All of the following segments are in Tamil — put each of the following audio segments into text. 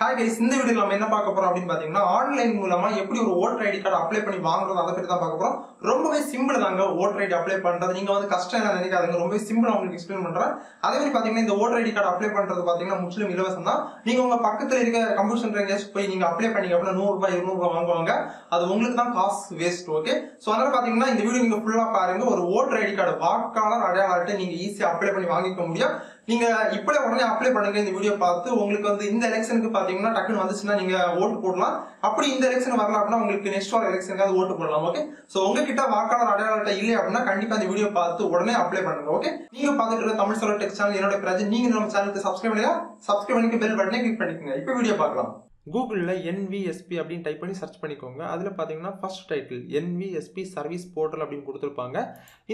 ஹாய் கைஸ் இந்த வீடியோ நம்ம என்ன பார்க்க போறோம் அப்படின்னு பாத்தீங்கன்னா ஆன்லைன் மூலமா எப்படி ஒரு ஓட்டர் ஐடி கார்டு அப்ளை பண்ணி வாங்குறது அதை பத்தி தான் பார்க்க போறோம். ரொம்பவே சிம்பிள் தாங்க ஓட்டர் ஐடி அப்ளை பண்றது. நீங்க வந்து கஷ்டம் என்ன நினைக்காதீங்க ரொம்பவே சிம்பிளா உங்களுக்கு எக்ஸ்பிளைன் பண்றேன். அதே மாதிரி பாத்தீங்கன்னா இந்த ஓட்டர் ஐடி கார்டு அப்ளை பண்றது பாத்தீங்கன்னா முற்றிலும் இலவசம் தான். நீங்க உங்க பக்கத்துல இருக்க கம்ப்யூட்டர் சென்டர் எங்கேயாச்சும் போய் நீங்க அப்ளை பண்ணீங்க அப்படின்னா நூறு ரூபாய் இருநூறு ரூபாய் வாங்குவாங்க. அது உங்களுக்கு தான் காசு வேஸ்ட் ஓகே ஸோ அதனால பாத்தீங்கன்னா இந்த வீடியோ நீங்க ஃபுல்லா பாருங்க. ஒரு ஓட்டர் ஐடி கார்டு வாக்காளர் அடையாள அட்டை நீங்க ஈஸியா அப்ளை பண்ணி வாங்கிக்க முடியும். நீங்க இப்படியே உடனே அப்ளை பண்ணுங்க இந்த வீடியோ பார்த்து உங்களுக்கு வந்து இந்த எலெக்ஷனுக்கு பாத்தீங்கன்னா டக்குன்னு வந்துச்சுன்னா நீங்க ஓட்டு போடலாம். அப்படி இந்த எலெக்ஷன் வரல அப்படின்னா உங்களுக்கு நெக்ஸ்ட் வார எலெக்ஷனுக்கு ஓட்டு போடலாம் ஓகே சோ உங்ககிட்ட வாக்காளர் அடையாள அட்டை இல்லை அப்படின்னா கண்டிப்பா இந்த வீடியோ பார்த்து உடனே அப்ளை பண்ணுங்க ஓகே நீங்க பார்த்துட்டு தமிழ் சொல்ல டெக் சேனல் என்னோட பிரச்சனை நீங்க நம்ம சேனலுக்கு சப்ஸ்கிரைப் பண்ணியா சப்ஸ்கிரைப் பண்ணி பெல் பட்டனே கிளிக் பண்ணிக்கோங்க. இப்போ வீடியோ பார்க்கலாம். கூகுளில் என்விஎஸ்பி அப்படின்னு டைப் பண்ணி சர்ச் பண்ணிக்கோங்க. அதில் பார்த்தீங்கன்னா first title NVSP service portal அப்படின்னு கொடுத்துருப்பாங்க.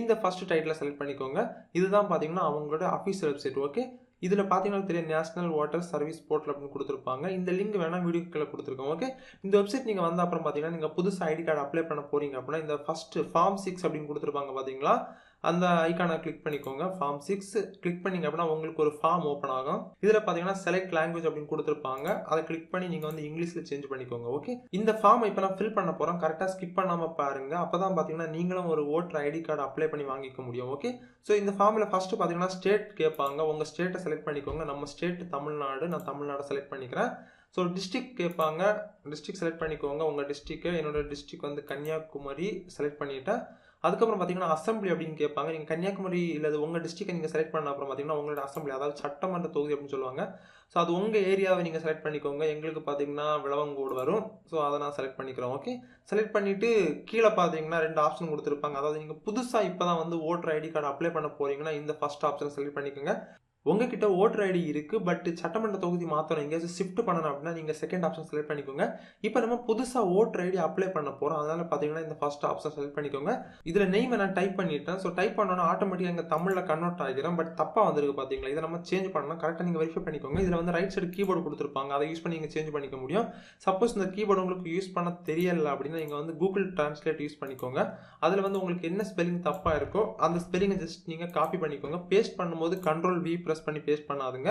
இந்த ஃபர்ஸ்ட் டைட்டில் செலக்ட் பண்ணிக்கோங்க. இதுதான் பார்த்தீங்கன்னா அவங்களோட அஃபீஷியல் வெப்சைட் ஓகே இதில் பார்த்தீங்கன்னா தெரியும் நேஷனல் வாட்டர் சர்வீஸ் போர்ட்டல் அப்படின்னு கொடுத்துருப்பாங்க. இந்த லிங்க் வேணால் வீடியோ கீழே கொடுத்துருக்கோம் ஓகே இந்த வெப்சைட் நீங்கள் வந்த அப்புறம் பார்த்தீங்கன்னா நீங்கள் புதுசு ஐடி கார்டு அப்ளை பண்ண போறீங்க அப்படின்னா இந்த ஃபஸ்ட்டு ஃபார்ம் சிக்ஸ் அப்படின்னு கொடுத்துருப்பாங்க பார்த்தீங்களா அந்த ஐக்கானை கிளிக் பண்ணிக்கோங்க. ஃபார்ம் சிக்ஸ் கிளிக் பண்ணிங்க அப்படின்னா உங்களுக்கு ஒரு ஃபார்ம் ஓப்பன் ஆகும். இதில் பார்த்தீங்கன்னா செலக்ட் லாங்குவேஜ் அப்படின்னு கொடுத்துருப்பாங்க. அதை கிளிக் பண்ணி நீங்கள் வந்து இங்கிலீஷில் சேஞ்ச் பண்ணிக்கோங்க ஓகே இந்த ஃபார்ம் இப்போ நான் ஃபில் பண்ண போகிறோம் கரெக்டாக ஸ்கிப் பண்ணாமல் பாருங்க. அப்போ தான் பார்த்தீங்கன்னா நீங்களும் ஒரு ஓட்டர் ஐடி கார்டு அப்ளை பண்ணி வாங்கிக்க முடியும் ஓகே ஸோ இந்த ஃபார்மில் ஃபஸ்ட்டு பார்த்தீங்கன்னா ஸ்டேட் கேட்பாங்க. உங்கள் ஸ்டேட்டை செலக்ட் பண்ணிக்கோங்க. நம்ம ஸ்டேட் தமிழ்நாடு நான் தமிழ்நாடு செலக்ட் பண்ணிக்கிறேன். ஸோ டிஸ்ட்ரிக் கேட்பாங்க. டிஸ்ட்ரிக் செலக்ட் பண்ணிக்கோங்க. உங்கள் டிஸ்ட்ரிக்கு என்னோட டிஸ்ட்ரிக் வந்து கன்னியாகுமரி செலக்ட் பண்ணிட்டேன். அதுக்கப்புறம் பார்த்தீங்கன்னா அசம்பிளி அப்படின்னு கேட்பாங்க. நீங்கள் கன்னியாகுமரி இல்லை உங்கள் டிஸ்ட்ரிக்டை நீங்கள் செலக்ட் பண்ண அப்புறம் பார்த்தீங்கன்னா உங்களோட அசம்பிளி அதாவது சட்டமன்ற தொகுதி அப்படின்னு சொல்லுவாங்க. ஸோ அது உங்கள் ஏரியாவை நீங்கள் செலக்ட் பண்ணிக்கோங்க. எங்களுக்கு பார்த்தீங்கன்னா விளவங்கோடு வரும். ஸோ அதை நான் செலக்ட் பண்ணிக்கிறோம். ஓகே செலக்ட் பண்ணிவிட்டு கீழே பார்த்தீங்கன்னா ரெண்டு ஆப்ஷன் கொடுத்துருப்பாங்க. அதாவது நீங்கள் புதுசாக இப்போ தான் வந்து ஓட்டர் ஐடி கார்டு அப்ளை பண்ண போகிறீங்கன்னா இந்த ஃபர்ஸ்ட் ஆப்ஷன் செலக்ட் பண்ணிக்கோங்க. உங்ககிட்ட ஓட்டர் ஐடி இருக்குது பட் சட்டமன்ற தொகுதி மாத்திரம் எங்கேயாச்சும் ஷிஃப்ட் பண்ணணும் அப்படின்னா நீங்கள் செகண்ட் ஆப்ஷன் செலக்ட் பண்ணிக்கோங்க. இப்போ நம்ம புதுசாக ஓட்டர் ஐடி அப்ளை பண்ண போகிறோம் அதனால் பார்த்தீங்கன்னா இந்த ஃபர்ஸ்ட் ஆப்ஷன் செலக்ட் பண்ணிக்கோங்க. இதில் நெய்மை நான் டைப் பண்ணிட்டேன். ஸோ டைப் பண்ணோன்னா ஆட்டோமேட்டிக்காக இங்கே தமிழில் கன்வெர்ட் ஆகிரும் பட் தப்பாக வந்திருக்கு பார்த்தீங்களா இதை நம்ம சேஞ்ச் பண்ணணும். கரெக்டாக நீங்கள் வெரிஃபை பண்ணிக்கோங்க. இதில் வந்து ரைட் சைடு கீபோர்டு கொடுத்துருப்பாங்க. அதை யூஸ் பண்ணி நீங்கள் சேஞ்ச் பண்ணிக்க முடியும். சப்போஸ் இந்த கீபோர்டு உங்களுக்கு யூஸ் பண்ண தெரியல அப்படின்னா நீங்கள் வந்து கூகுள் டிரான்ஸ்லேட் யூஸ் பண்ணிக்கோங்க. அதில் வந்து உங்களுக்கு என்ன ஸ்பெல்லிங் தப்பாக இருக்கோ அந்த ஸ்பெல்லிங்கை ஜஸ்ட் நீங்கள் காப்பி பண்ணிக்கோங்க. பேஸ்ட் பண்ணும்போது கண்ட்ரோல் வி ப்ரெஸ் பண்ணி பேஸ்ட் பண்ணாதுங்க.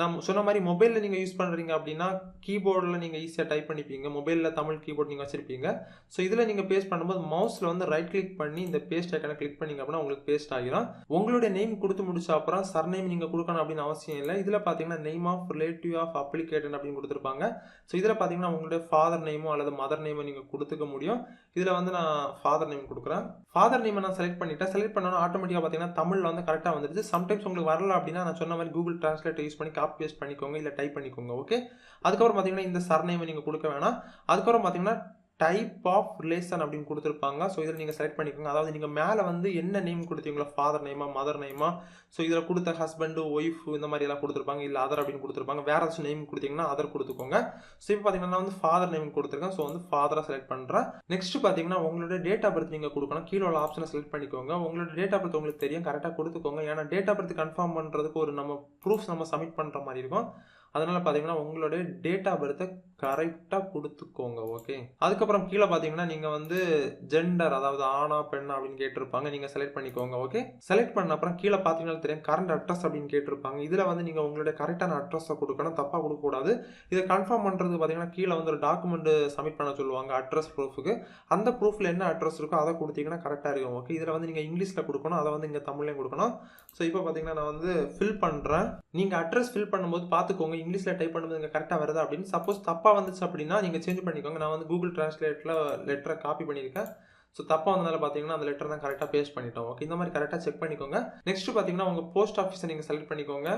நான் சொன்ன மாதிரி மொபைலில் நீங்கள் யூஸ் பண்ணுறீங்க அப்படின்னா கீபோர்டில் நீங்கள் ஈஸியாக டைப் பண்ணிப்பீங்க. மொபைலில் தமிழ் கீபோர்ட் நீங்கள் வச்சிருப்பீங்க. ஸோ இதில் நீங்கள் பேஸ்ட் பண்ணும்போது மவுஸில் வந்து ரைட் கிளிக் பண்ணி இந்த பேஸ்ட் ஐக்கனை கிளிக் பண்ணிங்க அப்படின்னா உங்களுக்கு பேஸ்ட் ஆகிடும் உங்களுடைய நேம் கொடுத்து முடிச்ச அப்புறம் சர் நேம் நீங்கள் கொடுக்கணும் அப்படின்னு அவசியம் இல்லை. இதில் பார்த்தீங்கன்னா name of relative of applicant அப்படின்னு கொடுத்துருப்பாங்க. ஸோ இதில் பார்த்தீங்கன்னா உங்களுடைய ஃபாதர் நேமோ அல்லது மதர் நேமோ நீங்கள் கொடுத்துக்க முடியும். இதில் வந்து நான் ஃபாதர் நேம் கொடுக்குறேன். ஃபாதர் நேமை நான் செலக்ட் பண்ணிட்டேன். செலக்ட் பண்ணோன்னா ஆட்டோமேட்டிக்காக பார்த்தீங்கன்னா தமிழில் வந்து கரெக்டாக வந்துடுது சம்டைம்ஸ் உங்களுக்கு வரல அப்படின்னா நான் சொன்ன மாதிரி கூகுள் டிரான்ஸ்லேட் யூஸ் பண்ணி காப்பி பேஸ்ட் பண்ணிக்கோங்க இல்லை டைப் பண்ணிக்கோங்க ஓகே அதுக்கப்புறம் பார்த்தீங்கன்னா இந்த சர்நேமை நீங்கள் கொடுக்க வேணாம். அதுக்கப்புறம் பார்த்தீங்கன்னா டைப் ஆஃப் ரிலேஷன் அப்படின்னு கொடுத்துருப்பாங்க. ஸோ இதில் நீங்கள் செலக்ட் பண்ணிக்கோங்க. அதாவது நீங்கள் மேலே வந்து என்ன நேம் கொடுத்தீங்களோ ஃபாதர் நேமா மதர் நேமா ஸோ இதில் கொடுத்த ஹஸ்பண்டு ஒய்ஃப் இந்த மாதிரி எல்லாம் கொடுத்துருப்பாங்க. இல்லை அதர் அப்படின்னு கொடுத்துருப்பாங்க. வேறு ஏதாச்சும் நேம் கொடுத்தீங்கன்னா அதர் கொடுத்துக்கோங்க. ஸோ இப்போ பார்த்தீங்கன்னா நான் வந்து ஃபாதர் நேம் கொடுத்துருக்கேன். ஸோ வந்து ஃபாதராக செலக்ட் பண்ணுறேன் நெக்ஸ்ட் பார்த்தீங்கன்னா உங்களோட டேட் ஆஃப் பர்த் நீங்கள் கொடுக்கணும். கீழே உள்ள ஆப்ஷனை செலக்ட் பண்ணிக்கோங்க. உங்களோட டேட் ஆஃப் பர்த் உங்களுக்கு தெரியும். கரெக்டாக கொடுத்துக்கோங்க. ஏன்னா டேட் ஆஃப் பர்த் கன்ஃபார்ம் பண்ணுறதுக்கு ஒரு நம்ம ப்ரூஃப் நம்ம சப்மிட் பண்ணுற மாதிரி இருக்கும். அதனால் பார்த்தீங்கன்னா உங்களுடைய டேட் ஆஃப் பர்த்தை கரெக்டாக கொடுத்துக்கோங்க ஓகே அதுக்கப்புறம் கீழே பார்த்தீங்கன்னா நீங்கள் வந்து ஜெண்டர் அதாவது ஆணா பெண்ணா அப்படின்னு கேட்டிருப்பாங்க. நீங்கள் செலக்ட் பண்ணிக்கோங்க ஓகே செலக்ட் பண்ண அப்புறம் கீழே பார்த்தீங்கன்னா தெரியும் கரண்ட் அட்ரஸ் அப்படின்னு கேட்டிருப்பாங்க. இதில் வந்து நீங்கள் உங்களுடைய கரெக்டான அட்ரஸை கொடுக்கணும் தப்பாக கொடுக்கக்கூடாது. இதை கன்ஃபார்ம் பண்ணுறது பார்த்தீங்கன்னா கீழே வந்து ஒரு டாக்குமெண்ட் சப்மிட் பண்ண சொல்லுவாங்க அட்ரஸ் ப்ரூஃபுக்கு அந்த ப்ரூஃபில் என்ன அட்ரஸ் இருக்கோ அதை கொடுத்தீங்கன்னா கரெக்டாக இருக்கும் ஓகே இதில் வந்து நீங்கள் இங்கிலீஷில் கொடுக்கணும் அதை வந்து இங்கே தமிழ்லேயும் கொடுக்கணும். ஸோ இப்போ பார்த்தீங்கன்னா நான் வந்து ஃபில் பண்ணுறேன் நீங்கள் அட்ரஸ் ஃபில் பண்ணும்போது பார்த்துக்கோங்க இங்கிலீஷில் டைப் பண்ணும்போது இங்கே கரெக்டாக வருதா அப்படின்னு சப்போஸ் தப்பாக வந்துச்சு அப்படின்னா நீங்கள் சேஞ்ச் பண்ணிக்கோங்க. நான் வந்து கூகுள் ட்ரான்ஸ்லேட்டில் லெட்டரை காப்பி பண்ணியிருக்கேன். ஸோ தப்பாக வந்ததால் பார்த்தீங்கன்னா அந்த லெட்டர் தான் கரெக்டாக பேஸ்ட் பண்ணிட்டோம். ஓகே இந்த மாதிரி கரெக்டாக செக் பண்ணிக்கோங்க. நெக்ஸ்ட் பார்த்தீங்கன்னா உங்கள் போஸ்ட் ஆஃபீஸை நீங்கள் செலக்ட் பண்ணிக்கோங்க.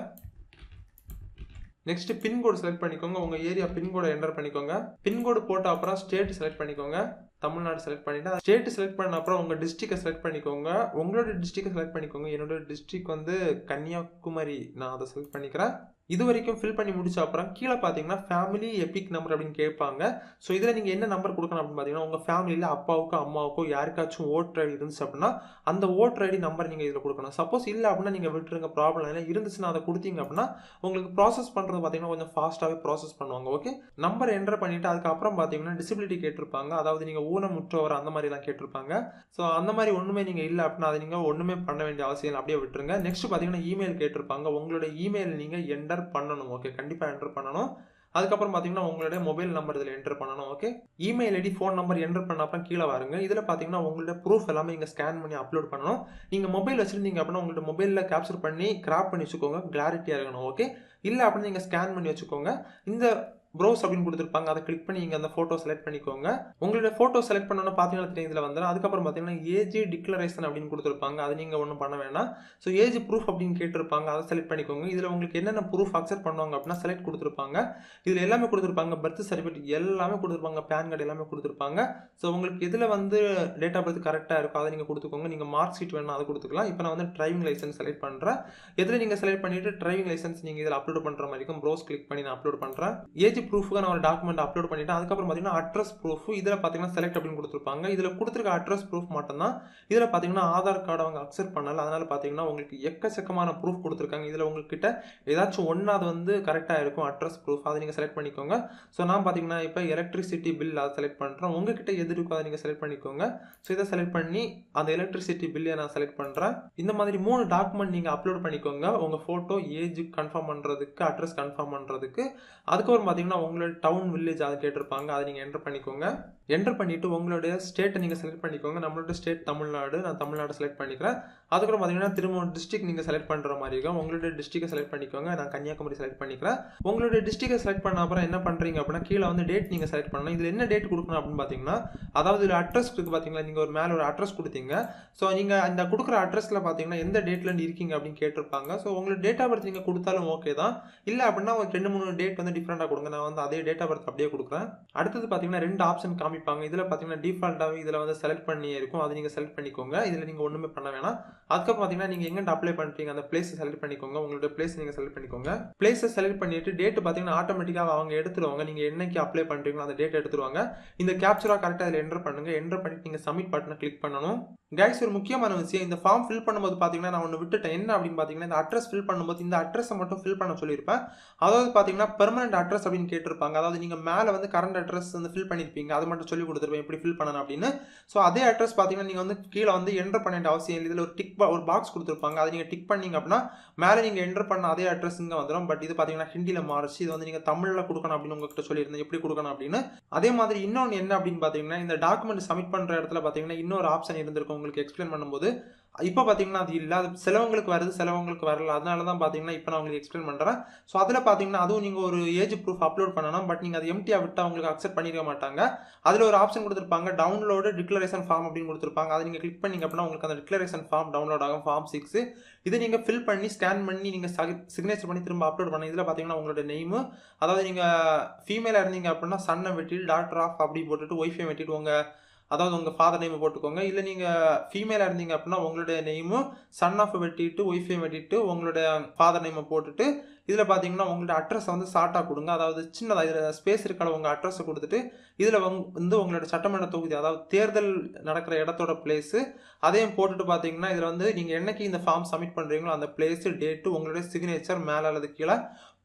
நெக்ஸ்ட் பின்கோடு செலக்ட் பண்ணிக்கோங்க. உங்கள் ஏரியா பின்கோடை என்டர் பண்ணிக்கோங்க. பின்கோடு போட்ட அப்புறம் ஸ்டேட் செலக்ட் பண்ணிக்கோங்க. தமிழ்நாடு செலக்ட் பண்ணிட்டு ஸ்டேட் செலக்ட் பண்ண அப்புறம் உங்கள் டிஸ்ட்ரிக்டை செலக்ட் பண்ணிக்கோங்க. உங்களோட டிஸ்ட்ரிக்டை செலக்ட் பண்ணிக்கோங்க. என்னோட டிஸ்ட்ரிக் வந்து கன்னியாகுமரி. நான் அதை செலக்ட் பண்ணிக்கிறேன். இது வரைக்கும் ஃபில் பண்ணி முடிச்ச அப்புறம் கீழே பார்த்தீங்கன்னா ஃபேமிலி எபிக் நம்பர் அப்படின்னு கேட்பாங்க. ஸோ இதில் நீங்கள் என்ன நம்பர் கொடுக்கணும் அப்படின்னு பார்த்தீங்கன்னா உங்கள் ஃபேமிலியில் அப்பாவுக்கோ அம்மாவுக்கோ யாருக்காச்சும் ஓட்டர் ஐடி இருந்துச்சு அப்படின்னா அந்த ஓட்டர் ஐடி நம்பர் நீங்கள் இதில் கொடுக்கணும். சப்போஸ் இல்லை அப்படின்னா நீங்கள் விட்டுருங்க ப்ராப்ளம் இல்லை. இருந்துச்சுன்னா அதை கொடுத்தீங்க அப்படின்னா உங்களுக்கு ப்ராசஸ் பண்ணுறது பார்த்தீங்கன்னா கொஞ்சம் ஃபாஸ்ட்டாகவே ப்ராசஸ் பண்ணுவாங்க ஓகே நம்பர் என்டர் பண்ணிவிட்டு அதுக்கப்புறம் பார்த்தீங்கன்னா டிசபிலிட்டி கேட்டிருப்பாங்க. அதாவது நீங்கள் ஊனமுற்றவர் அந்த மாதிரிலாம் கேட்டிருப்பாங்க. ஸோ அந்த மாதிரி ஒன்றுமே நீங்கள் இல்லை அப்படின்னா அதை நீங்கள் ஒன்றுமே பண்ண வேண்டிய அவசியம் அப்படியே விட்டுருங்க. நெக்ஸ்ட் பார்த்தீங்கன்னா இமெயில் கேட்டிருப்பாங்க. உங்களோட இமெயில் நீங்கள் என்டர் பண்ணணும் ஓகே கண்டிப்பாக என்டர் பண்ணணும். அதுக்கப்புறம் பார்த்தீங்கன்னா உங்களுடைய மொபைல் நம்பர் இதில் என்டர் பண்ணணும் okay email ID phone number enter பண்ண அப்புறம் கீழே வாருங்க. இதில் பார்த்தீங்கன்னா உங்களுடைய ப்ரூஃப் எல்லாமே நீங்கள் ஸ்கேன் பண்ணி அப்லோட் பண்ணணும். நீங்கள் மொபைல் வச்சிருந்தீங்க அப்படின்னா உங்களோட மொபைலில் கேப்சர் பண்ணி கிராப் பண்ணி வச்சுக்கோங்க. கிளாரிட்டியாக இருக்கணும் ஓகே இல்லை அப்படின்னு நீங்கள் ஸ்கேன் பண்ணி வச்சுக்கோங்க. இந்த ப்ரௌஸ் அப்படின்னு கொடுத்துருப்பாங்க. அதை கிளிக் பண்ணி நீங்கள் அந்த ஃபோட்டோ செலக்ட் பண்ணிக்கோங்க. உங்களுடைய ஃபோட்டோ செலக்ட் பண்ணணும் பார்த்தீங்கன்னா தெரியும் இதில் வந்துடும். அதுக்கப்புறம் பார்த்தீங்கன்னா ஏஜ் டிக்ளரேஷன் அப்படின்னு கொடுத்துருப்பாங்க. அது நீங்கள் ஒன்றும் பண்ண வேணாம். ஸோ ஏஜ் ப்ரூஃப் அப்படின்னு கேட்டிருப்பாங்க. அதை செலக்ட் பண்ணிக்கோங்க. இதில் உங்களுக்கு என்னென்ன ப்ரூஃப் அக்செப்ட் பண்ணுவாங்க அப்படின்னா செலக்ட் கொடுத்துருப்பாங்க. இதில் எல்லாமே கொடுத்துருப்பாங்க. பர்த் சர்டிஃபிகேட் எல்லாமே கொடுத்துருப்பாங்க. பேன் கார்டு எல்லாமே கொடுத்துருப்பாங்க. ஸோ உங்களுக்கு எதில் வந்து டேட் ஆஃப் பர்த் கரெக்டாக இருக்கும் அதை நீங்கள் கொடுத்துக்கோங்க. நீங்கள் மார்க் ஷீட் வேணால் அதை கொடுத்துக்கலாம். இப்போ நான் வந்து டிரைவிங் லைசன்ஸ் செலக்ட் பண்ணுறேன் எதில் நீங்கள் செலக்ட் பண்ணிவிட்டு டிரைவிங் லைசன்ஸ் நீங்கள் இதில் அப்லோட் பண்ணுற மாதிரி இருக்கும். ப்ரோஸ் கிளிக் பண்ணி நான் அப்லோட் பண்ணுறேன் ஏஜ் ப்ரூஃபுக்கு நான் ஒரு டாக்குமெண்ட் அப்லோட் பண்ணிட்டேன். அதுக்கப்புறம் பார்த்தீங்கன்னா அட்ரஸ் ப்ரூஃப் இதில் பார்த்தீங்கன்னா செலக்ட் அப்படின்னு கொடுத்துருப்பாங்க. இதில் கொடுத்துருக்க அட்ரஸ் ப்ரூஃப் மட்டும்தான். இதில் பார்த்தீங்கன்னா ஆதார் கார்டு அவங்க அக்செப்ட் பண்ணல. அதனால் பார்த்தீங்கன்னா உங்களுக்கு எக்கச்சக்கமான ப்ரூஃப் கொடுத்துருக்காங்க. இதில் உங்ககிட்ட ஏதாச்சும் ஒன்றாவது வந்து கரெக்டாக இருக்கும் அட்ரஸ் ப்ரூஃப் அதை நீங்கள் செலக்ட் பண்ணிக்கோங்க. ஸோ நான் பார்த்தீங்கன்னா இப்போ எலக்ட்ரிசிட்டி பில் அதை செலக்ட் பண்ணுறேன் உங்ககிட்ட எது இருக்கோ அதை நீங்கள் செலக்ட் பண்ணிக்கோங்க. ஸோ இதை செலக்ட் பண்ணி அந்த எலக்ட்ரிசிட்டி பில்லை நான் செலக்ட் பண்ணுறேன் இந்த மாதிரி மூணு டாக்குமெண்ட் நீங்கள் அப்லோட் பண்ணிக்கோங்க. உங்கள் ஃபோட்டோ ஏஜ் கன்ஃபார்ம் பண்ணுறதுக்கு அட்ரஸ் கன்ஃபார்ம் பண்ணுறதுக்கு அதுக்கப்புறம் பார்த்தீங்கன்னா உங்களோட டவுன் வில்லேஜ் அதை கேட்டிருப்பாங்க அதை நீங்கள் என்டர் பண்ணிக்கோங்க. என்டர் பண்ணிவிட்டு உங்களுடைய ஸ்டேட்டை நீங்கள் செலக்ட் பண்ணிக்கோங்க. நம்மளோட ஸ்டேட் தமிழ்நாடு. நான் தமிழ்நாடு செலக்ட் பண்ணிக்கிறேன். அதுக்கப்புறம் பார்த்தீங்கன்னா திரும்ப டிஸ்ட்ரிக் நீங்கள் செலக்ட் பண்ணுற மாதிரி இருக்கும். உங்களுடைய டிஸ்ட்ரிக்டை செலக்ட் பண்ணிக்கோங்க. நான் கன்னியாகுமரி செலக்ட் பண்ணிக்கிறேன். உங்களுடைய டிஸ்ட்ரிக்டை செலக்ட் பண்ண அப்புறம் என்ன பண்ணுறீங்க அப்படின்னா கீழே வந்து டேட் நீங்கள் செலக்ட் பண்ணணும் இதில் என்ன டேட் கொடுக்கணும் அப்படின்னு பார்த்தீங்கன்னா அதாவது ஒரு அட்ரஸ் இருக்குது பார்த்தீங்களா நீங்கள் ஒரு மேலே ஒரு அட்ரஸ் கொடுத்தீங்க. ஸோ நீங்கள் அந்த கொடுக்குற அட்ரஸில் பார்த்தீங்கன்னா எந்த டேட்டில் இருக்கீங்க அப்படின்னு கேட்டிருப்பாங்க. ஸோ உங்களுக்கு டேட் ஆஃப் பர்த் நீங்கள் கொடுத்தாலும் ஓகே தான். இல்லை அப்படின்னா ஒரு ரெண்டு மூணு டேட் வந்து டிஃப்ரெண்ட்டாக கொடுங்க. நான் வந்து அதே டேட் ஆஃப் பர்த் அப்படியே கொடுக்குறேன். அடுத்தது பார்த்தீங்கன்னா ரெண்டு ஆப்ஷன் காமிப்பாங்க. இதில் பார்த்தீங்கன்னா டிஃபால்ட்டாகவே இதில் வந்து செலக்ட் பண்ணி இருக்கும். அதை நீங்கள் செலக்ட் பண்ணிக்கோங்க. இதில் நீங்கள் ஒன்றுமே பண்ண வேணாம். அதுக்கப்புறம் பார்த்தீங்கன்னா நீங்கள் எங்கே அப்ளை பண்ணுறீங்க அந்த பிளேஸை செலக்ட் பண்ணிக்கோங்க. உங்களோட பிளேஸ் நீங்கள் செலக்ட் பண்ணிக்கோங்க. பிளேஸை செலக்ட் பண்ணிட்டு டேட் பார்த்தீங்கன்னா ஆட்டோமேட்டிக்காக அவங்க எடுத்துருவாங்க. நீங்கள் என்னைக்கு அப்ளை பண்ணுறீங்களோ அந்த டேட் எடுத்துருவாங்க. இந்த கேப்சராக கரெக்டாக அதில் என்டர் பண்ணுங்கள் என்டர் பண்ணிட்டு நீங்கள் சப்மிட் பட்டனை கிளிக் பண்ணணும். கைஸ் ஒரு முக்கியமான விஷயம் இந்த ஃபார்ம் ஃபில் பண்ணும்போது பார்த்தீங்கன்னா நான் ஒன்று விட்டுட்டேன். என்ன அப்படின்னு பார்த்தீங்கன்னா இந்த அட்ரஸ் ஃபில் பண்ணும்போது இந்த அட்ரஸை மட்டும் ஃபில் பண்ண சொல்லியிருப்பேன். அதாவது பார்த்தீங்கன்னா பெர்மனன்ட் அட்ரஸ் அப்படின்னு கேட்டிருப்பாங்க. அதாவது நீங்கள் மேலே வந்து கரண்ட் அட்ரஸ் வந்து ஃபில் பண்ணியிருப்பீங்க அது மட்டும் சொல்லி கொடுத்துருப்பேன் எப்படி ஃபில் பண்ணணும் அப்படின்னு. ஸோ அதே அட்ரஸ் பார்த்தீங்கன்னா நீங்கள் வந்து கீழே வந்து என்டர் பண்ண வேண்டிய அவசியம் இல்லை. இதில் ஒரு டிக் ஒரு பாக்ஸ் கொடுத்துருப்பாங்க. அதை நீங்கள் டிக் பண்ணீங்க அப்படின்னா மேலே நீங்கள் என்டர் பண்ண அதே அட்ரஸ் இங்கே வந்துடும் பட் இது பார்த்தீங்கன்னா ஹிந்தியில் மாறிச்சு. இது வந்து நீங்கள் தமிழில் கொடுக்கணும் அப்படின்னு உங்ககிட்ட சொல்லியிருந்தேன். எப்படி கொடுக்கணும் அப்படின்னு. அதே மாதிரி இன்னொன்று என்ன அப்படின்னு பார்த்தீங்கன்னா இந்த டாக்குமெண்ட் சப்மிட் பண்ணுற இடத்துல பார்த்தீங்கன்னா இன்னொரு ஆப்ஷன் இருந்திருக்கும். உங்களுக்கு எக்ஸ்பிளைன் பண்ணும்போது இப்போ பார்த்தீங்கன்னா அது இல்லை. அது சிலவங்களுக்கு வருது சிலவங்களுக்கு வரல. அதனால தான் பார்த்தீங்கன்னா இப்போ நான் உங்களுக்கு எக்ஸ்பிளைன் பண்ணுறேன் ஸோ அதில் பார்த்தீங்கன்னா அதுவும் நீங்கள் ஒரு ஏஜ் ப்ரூஃப் அப்லோட் பண்ணணும். பட் நீங்கள் அது எம்டியாக விட்டு அவங்களுக்கு அக்செப்ட் பண்ணிருக்க மாட்டாங்க. அதில் ஒரு ஆப்ஷன் கொடுத்துருப்பாங்க. டவுன்லோடு டிக்ளரேஷன் ஃபார்ம் அப்படின்னு கொடுத்துருப்பாங்க. அதை நீங்கள் கிளிக் பண்ணிங்க அப்படின்னா உங்களுக்கு அந்த டிக்ளரேஷன் ஃபார்ம் டவுன்லோட் ஆகும். ஃபார்ம் சிக்ஸ் இதை நீங்கள் ஃபில் பண்ணி ஸ்கேன் பண்ணி நீங்கள் சிக்னேச்சர் பண்ணி திரும்ப அப்லோட் பண்ண இதில் பார்த்தீங்கன்னா உங்களோட நேமு அதாவது நீங்கள் ஃபீமேலாக இருந்தீங்க அப்படின்னா சன்னை வெட்டிட்டு டாக்டர் ஆஃப் அப்படி போட்டுட்டு ஒய்ஃபை வெட்டிட்டு உங்கள் அதாவது உங்கள் ஃபாதர் நேம் போட்டுக்கோங்க. இல்லை நீங்கள் ஃபீமேலாக இருந்தீங்க அப்படின்னா உங்களுடைய நேமும் சன் ஆஃப் வெட்டிட்டு ஒய்ஃபையும் வெட்டிட்டு உங்களுடைய ஃபாதர் நேமை போட்டுட்டு இதில் பார்த்தீங்கன்னா உங்களோட அட்ரஸை வந்து ஷார்ட்டாக கொடுங்க. அதாவது சின்னதாக இதில் ஸ்பேஸ் இருக்கால உங்கள் அட்ரஸை கொடுத்துட்டு இதில் வந்து உங்களோட சட்டமன்ற தொகுதி அதாவது தேர்தல் நடக்கிற இடத்தோட பிளேஸு அதையும் போட்டுட்டு பார்த்தீங்கன்னா இதில் வந்து நீங்கள் என்னைக்கு இந்த ஃபார்ம் சப்மிட் பண்ணுறீங்களோ அந்த பிளேஸு டேட்டு உங்களுடைய சிக்னேச்சர் மேலே அல்லது கீழே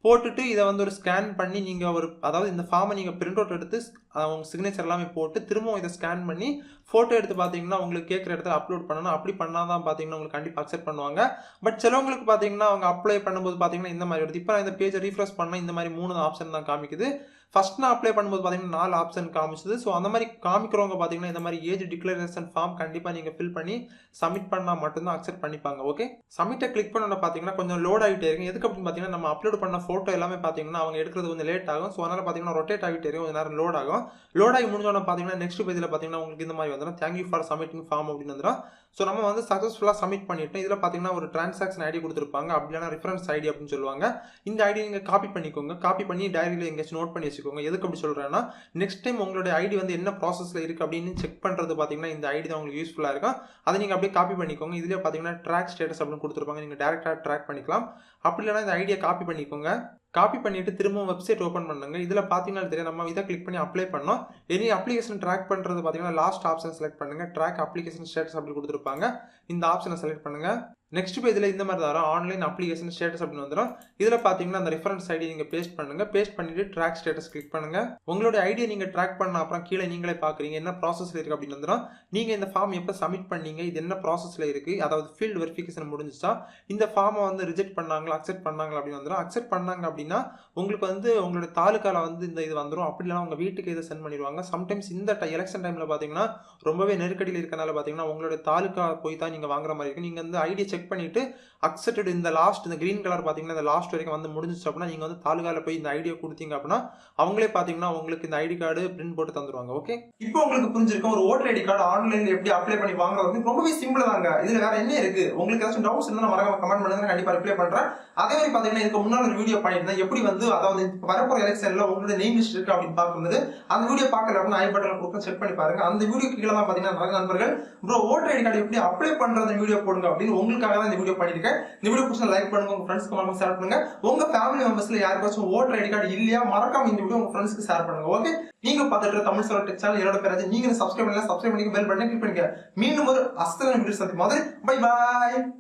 போட்டுட்டு இதை வந்து ஒரு ஸ்கேன் பண்ணி நீங்கள் ஒரு அதாவது இந்த ஃபார்மை நீங்கள் பிரிண்ட் அவுட் எடுத்து அவங்க சிக்னேச்சர் எல்லாமே போட்டு திரும்பவும் இதை ஸ்கேன் பண்ணி ஃபோட்டோ எடுத்து பார்த்தீங்கன்னா உங்களுக்கு கேட்குற இடத்துல அப்லோட் பண்ணணும். அப்படி பண்ணால் தான் பார்த்தீங்கன்னா உங்களுக்கு கண்டிப்பாக அக்செப்ட் பண்ணுவாங்க. பட் சிலவங்களுக்கு பார்த்தீங்கன்னா அவங்க அப்ளை பண்ணும்போது பார்த்தீங்கன்னா இந்த மாதிரி வருது. இப்போ நான் இந்த பேஜை ரீஃப்ரெஷ் பண்ணால் இந்த மாதிரி மூணு ஆப்ஷன் தான் காமிக்குது. ஃபஸ்ட் நான் அப்ளை பண்ணும்போது பார்த்தீங்கன்னா நாலு ஆப்ஷன் காமிச்சது. ஸோ அந்த மாதிரி காமிக்கிறவங்க பார்த்தீங்கன்னா இந்த மாதிரி ஏஜ் டிக்ளரேஷன் ஃபார்ம் கண்டிப்பாக நீங்கள் ஃபில் பண்ணி சப்மிட் பண்ணால் மட்டும்தான் அக்செப்ட் பண்ணிப்பாங்க ஓகே சப்மிட்டை கிளிக் பண்ணோட பார்த்தீங்கன்னா கொஞ்சம் லோட் ஆகிட்டே இருக்கும். எதுக்கு அப்படின்னு பார்த்தீங்கன்னா நம்ம அப்லோட் பண்ண ஃபோட்டோ எல்லாமே பார்த்தீங்கன்னா அவங்க எடுக்கிறது கொஞ்சம் லேட் ஆகும். ஸோ அதனால் பார்த்தீங்கன்னா ரொட்டேட் ஆகிட்டே இருக்கும். கொஞ்சம் நேரம் லோட் ஆகும். லோட் ஆகி முடிஞ்சோன்னு பார்த்தீங்கன்னா நெக்ஸ்ட் பேஜில் பார்த்தீங்கன்னா உங்களுக்கு இந்த மாதிரி வந்துடும். தேங்க்யூ ஃபார் சப்மிட்டிங் ஃபார்ம் அப்படின்னு வந்துடும். ஸோ நம்ம வந்து சக்ஸஸ்ஃபுல்லாக சப்மிட் பண்ணிட்டோம். இதில் பார்த்தீங்கன்னா ஒரு டிரான்சாக்ஷன் ஐடி கொடுத்துருப்பாங்க. அப்படின்னா ரெஃபரன்ஸ் ஐடி அப்படின்னு சொல்லுவாங்க. இந்த ஐடி நீங்கள் காப்பி பண்ணிக்கோங்க. காப்பி பண்ணி டைரியில் எங்கேயாச்சும் நோட் பண்ணி வச்சுக்கோங்க. எதுக்கு அப்படி சொல்கிறேன்னா நெக்ஸ்ட் டைம் உங்களுடைய ஐடி வந்து என்ன ப்ராசஸில் இருக்குது அப்படின்னு செக் பண்ணுறது பார்த்தீங்கன்னா இந்த ஐடி தான் உங்களுக்கு யூஸ்ஃபுல்லாக இருக்கும். அதை நீங்கள் அப்படியே காப்பி பண்ணிக்கோங்க. இதுலேயே பார்த்தீங்கன்னா ட்ராக் ஸ்டேட்டஸ் அப்படின்னு கொடுத்துருப்பாங்க. நீங்கள் டேரெக்டாக ட்ராக் பண்ணிக்கலாம். அப்படி இல்லைனா இந்த ஐடியா காப்பி பண்ணிக்கோங்க. காப்பி பண்ணிட்டு திரும்ப வெப்சைட் ஓப்பன் பண்ணுங்க. இதில் பார்த்தீங்கன்னா தெரியும். நம்ம இதை கிளிக் பண்ணி அப்ளை பண்ணோம். எனி அப்ளிகேஷன் ட்ராக் பண்ணுறது பார்த்தீங்கன்னா லாஸ்ட் ஆப்ஷன் செலக்ட் பண்ணுங்கள் ட்ராக் அப்ளிகேஷன் ஸ்டேட்டஸ் அப்படி கொடுத்துருப்பாங்க. இந்த ஆப்ஷனை செலக்ட் பண்ணுங்கள் நெக்ஸ்ட் பேஜில் இந்த மாதிரி தான் ஆன்லைன் அப்ளிகேஷன் ஸ்டேட்டஸ் அப்படின்னு வந்துடும் இதில் பார்த்தீங்கன்னா அந்த ரெஃபரன்ஸ் ஐடி நீங்கள் பேஸ்ட் பண்ணுங்கள் பேஸ்ட் பண்ணிட்டு ட்ராக் ஸ்டேட்டஸ் கிளிக் பண்ணுங்க. உங்களோட ஐடியை நீங்கள் ட்ராக் பண்ண அப்புறம் கீழே நீங்களே பார்க்குறீங்க என்ன ப்ராசஸில் இருக்குது அப்படின்னு வந்துடும் நீங்கள் இந்த ஃபார்ம் எப்போ சப்மிட் பண்ணீங்க? இது என்ன ப்ராசஸில் இருக்குது அதாவது ஃபீல்டு வெரிஃபிகேஷன் முடிஞ்சிச்சா? இந்த ஃபார்மை வந்து ரிஜெக்ட் பண்ணாங்களா? அக்செப்ட் பண்ணாங்களா? அப்படின்னு வந்துடும் அக்செப்ட் பண்ணாங்க அப்படின்னா உங்களுக்கு வந்து உங்களோட தாலுக்காவில் வந்து இந்த இது வந்துடும் அப்படி இல்லைனா உங்கள் வீட்டுக்கு இதை சென்ட் பண்ணிடுவாங்க? சம்டைம்ஸ் இந்த எலெக்ஷன் டைமில் பார்த்தீங்கன்னா ரொம்பவே நெருக்கடியில் இருக்கனால பார்த்தீங்கன்னா உங்களோட தாலுக்கா போய் தான் நீங்கள் வாங்குற மாதிரி இருக்கும் நீங்கள் வந்து ஐடியை செக் பண்ணிட்டு அக்செப்டட் இந்த லாஸ்ட் இந்த கிரீன் கலர் பார்த்தீங்கன்னா இந்த லாஸ்ட் வரைக்கும் வந்து முடிஞ்சிச்சு அப்படின்னா நீங்கள் வந்து தாலுகாவில் போய் இந்த ஐடியா கொடுத்தீங்க அப்படின்னா அவங்களே பார்த்தீங்கன்னா உங்களுக்கு இந்த ஐடி கார்டு பிரிண்ட் போட்டு தந்துருவாங்க ஓகே இப்போ உங்களுக்கு புரிஞ்சிருக்கும் ஒரு ஓட்டர் ஐடி கார்டு ஆன்லைன்ல எப்படி அப்ளை பண்ணி வாங்குறது ரொம்பவே சிம்பிள் தாங்க. இதில் வேற என்ன இருக்கு? உங்களுக்கு ஏதாச்சும் டவுட்ஸ் இருந்தா மறக்காம கமெண்ட் பண்ணுங்க கண்டிப்பாக ரிப்ளை பண்ணுறேன் அதே மாதிரி பார்த்தீங்கன்னா இதுக்கு முன்னாடி ஒரு வீடியோ பண்ணியிருந்தேன். எப்படி வந்து அதாவது இப்ப வரப்போற எலெக்ஷன்ல உங்களோட நேம் லிஸ்ட் இருக்கு அப்படின்னு பார்க்கும்போது அந்த வீடியோ பார்க்கல அப்படின்னா ஐ பட்டன் கொடுக்க செக் பண்ணி பாருங்க. அந்த வீடியோ கீழே தான் பார்த்தீங்கன்னா நிறைய நண்பர்கள் ப்ரோ ஓட்டர் ஐடி கார்டு எப்படி அப்ளை பண்ணுறது வீடியோ போடுங்க அப்படின்னு உங்களுக்காக தான் இந்த வீடியோ பண்ணிருக்கேன். இந்த வீடியோ பிடிச்சா லைக் பண்ணுங்க உங்க ஃப்ரெண்ட்ஸ்க்கு மறக்காம ஷேர் பண்ணுங்க. உங்க ஃபேமிலி மெம்பர்ஸ்ல யாருக்காச்சும் ஓட்டர் ஐடி கார்டு இல்லையா மறக்காம இந்த வீடியோ உங்க ஃப்ரெண்ட்ஸ்க்கு ஷேர் பண்ணுங்க ஓகே நீங்க பார்த்துட்டு தமிழ் சொல்ல டெக் சேனல் என்னோட பேராஜ் நீங்க சப்ஸ்கிரைப் பண்ணல சப்ஸ்கிரைப் பண்ணி பெல் பட்டன் கிளிக் பண்ணிக்க மீண்டும் ஒரு அஸ்தன வீடியோ சந்திக்கும் மாதிரி பை பாய்